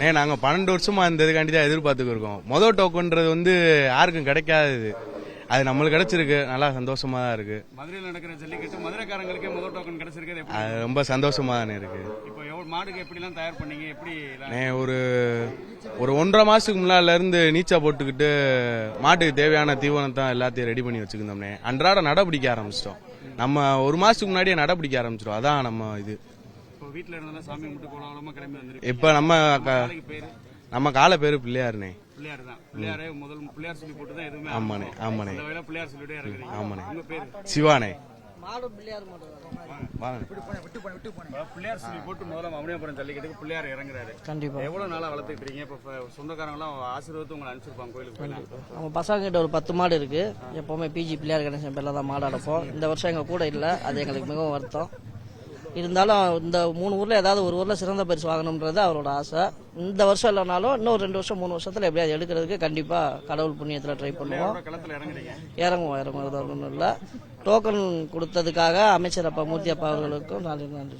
நே நாங்க பன்னெண்டு வருஷமா இந்த இதுக்காண்டி தான் எதிர்பார்த்துக்கு இருக்கோம் மொதல் டோக்கன்றது வந்து யாருக்கும் கிடைக்காதது அது நம்மளுக்கு கிடைச்சிருக்கு. நல்லா சந்தோஷமா தான் இருக்கு. மதுரையில் நடக்கிற ஜல்லிக்கட்டு மதுரைக்காரங்களுக்கே முதல் டோக்கன் கிடைச்சிருக்கிறது எப்படி? அது ரொம்ப சந்தோஷமா தானே இருக்கு. இப்போ மாடுக்கு எப்படிலாம் தயார் பண்ணீங்க? எப்படி ஒரு ஒரு ஒன்றரை மாசத்துக்கு முன்னால இருந்து நீச்சா போட்டுக்கிட்டு மாட்டுக்கு தேவையான தீவனத்தை எல்லாத்தையும் ரெடி பண்ணி வச்சுக்கிட்டோம்னே அன்றாட நட பிடிக்க ஆரம்பிச்சிட்டோம். நம்ம ஒரு மாசத்துக்கு முன்னாடியே நட பிடிக்க ஆரம்பிச்சிட்டோம். அதான் நம்ம இது. இப்போ வீட்டில் இருந்தாலும் சாமி கும்பிட்டு கோலாகலமா கிளம்பி வந்துருக்கு இப்ப நம்ம நம்ம கால பேரு பிள்ளையாருனே. பிள்ளையார் தான். பிள்ளையாரே முதல் பிள்ளையார் சொல்லி போட்டு தான் எதுவுமே ஆமாண்ணே ஆமாண்ணே. ஆமாண்ணே. சிவானே கண்டிப்பா. எவ்வளவு நாளா வளர்த்துட்டு இருக்கீங்க இப்போ சொந்தக்காரங்களாம் ஆசீர்வாதத்தை உங்களை அனுப்பிச்சிருப்பாங்க கோயிலுக்கு நம்ம பசங்க கிட்ட ஒரு பத்து மாடு இருக்கு. எப்பவுமே பிஜி பிள்ளையார் கணேசன் பேர்ல தான் மாடு அடைப்போம். இந்த வருஷம் எங்க கூட இல்ல. அது எங்களுக்கு மிகவும் வருத்தம். இருந்தாலும் இந்த மூணு ஊர்ல ஏதாவது ஒரு ஊர்ல சிறந்த பரிசு வாங்கணும்ன்றது அவரோட ஆசை. இந்த வருஷம் இல்லைனாலும் இன்னும் ரெண்டு வருஷம் மூணு வருஷத்துல எப்படியாவது எடுக்கிறதுக்கு கண்டிப்பா கடவுள் புண்ணியத்துல ட்ரை பண்ணுவோம். இறங்குவோம் இறங்குவது ஒன்றும் இல்லை. டோக்கன் கொடுத்ததுக்காக அமைச்சர் அப்பா மூர்த்தி அப்பா அவர்களுக்கும் நான் நன்றி